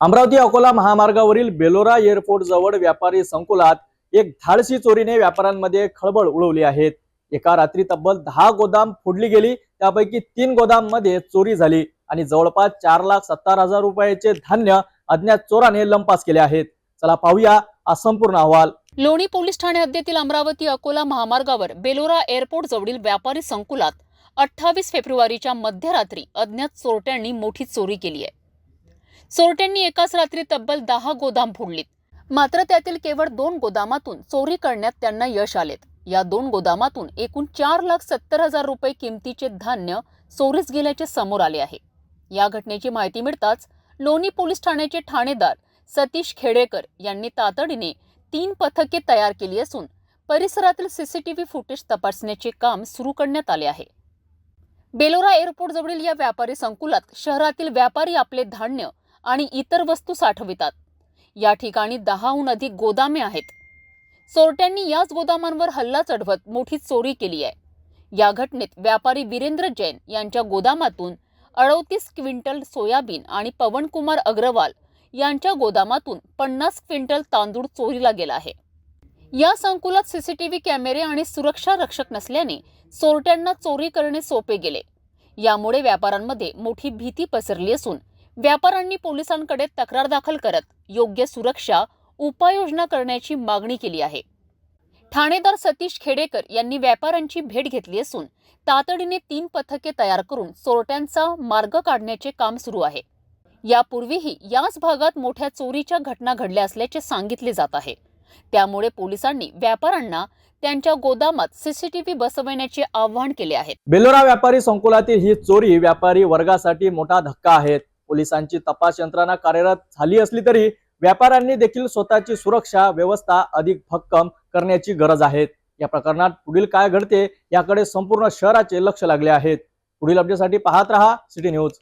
अमरावती अकोला महामार्गावरील बेलोरा एअरपोर्ट जवळ व्यापारी संकुलात एक धाडसी चोरीने व्यापाऱ्यांमध्ये खळबळ उडवली आहे. एका रात्री तब्बल दहा गोदाम फोडली गेली त्यापैकी तीन गोदाममध्ये चोरी झाली आणि जवळपास चार लाख सत्तर हजार रुपयाचे धान्य अज्ञात चोराने लंपास केले आहेत. चला पाहूया हा संपूर्ण अहवाल. लोणी पोलीस ठाणे हद्दीतील अमरावती अकोला महामार्गावर बेलोरा एअरपोर्ट जवळील व्यापारी संकुलात अठ्ठावीस फेब्रुवारीच्या मध्यरात्री अज्ञात चोरट्यांनी मोठी चोरी केली आहे. चोरट्यांनी एकाच रात्री तब्बल दहा गोदाम फोडलीत. मात्र त्यातील केवळ दोन गोदामातून चोरी करण्यात त्यांना यश आलेत. या दोन गोदामातून एकूण चार लाख सत्तर हजार रुपये किमतीचे धान्य चोरीस गेल्याचे समोर आले आहे. या घटनेची माहिती मिळताच लोणी पोलीस ठाण्याचे ठाणेदार सतीश खेडेकर यांनी तातडीने तीन पथके तयार केली असून परिसरातील सीसीटीव्ही फुटेज तपासण्याचे काम सुरू करण्यात आले आहे. बेलोरा एअरपोर्ट जवळील या व्यापारी संकुलात शहरातील व्यापारी आपले धान्य आणि इतर वस्तू साठवितात. या ठिकाणी दहाहून अधिक गोदामे आहेत. चोरट्यांनी याच गोदामांवर हल्ला चढवत मोठी चोरी केली आहे. या घटनेत व्यापारी वीरेंद्र जैन यांच्या गोदामातून अडतीस क्विंटल सोयाबीन आणि पवनकुमार अग्रवाल यांच्या गोदामातून पन्नास क्विंटल तांदूळ चोरीला गेला आहे. या संकुलात सीसीटीव्ही कॅमेरे आणि सुरक्षा रक्षक नसल्याने चोरट्यांना चोरी करणे सोपे गेले. यामुळे व्यापाऱ्यांमध्ये मोठी भीती पसरली असून व्यापाऱ्यांनी पोलिसांकडे तक्रार दाखल करत योग्य सुरक्षा उपाययोजना करण्याची मागणी केली आहे. ठाणेदार सतीश खेडेकर यांनी व्यापाऱ्यांची भेट घेतली असून तातडीने तीन पथके तयार करून चोरट्यांचा मार्ग काढण्याचे काम सुरू आहे. यापूर्वीही याच भागात मोठ्या चोरीच्या घटना घडल्या असल्याचे सांगितले जात आहे. त्यामुळे पोलिसांनी व्यापाऱ्यांना त्यांच्या गोदामात सीसीटीव्ही बसवण्याचे आवाहन केले आहे. बेलोरा व्यापारी संकुलातील ही चोरी व्यापारी वर्गासाठी मोठा धक्का आहे. पोलिसांची तपास यंत्रणा कार्यरत झाली असली तरी व्यापाऱ्यांनी देखील स्वतःची सुरक्षा व्यवस्था अधिक भक्कम करण्याची गरज आहे. या प्रकरणात पुढील काय घडते याकडे संपूर्ण शहराचे लक्ष लागले आहेत पुढील अपडेटसाठी पाहत रहा सिटी न्यूज.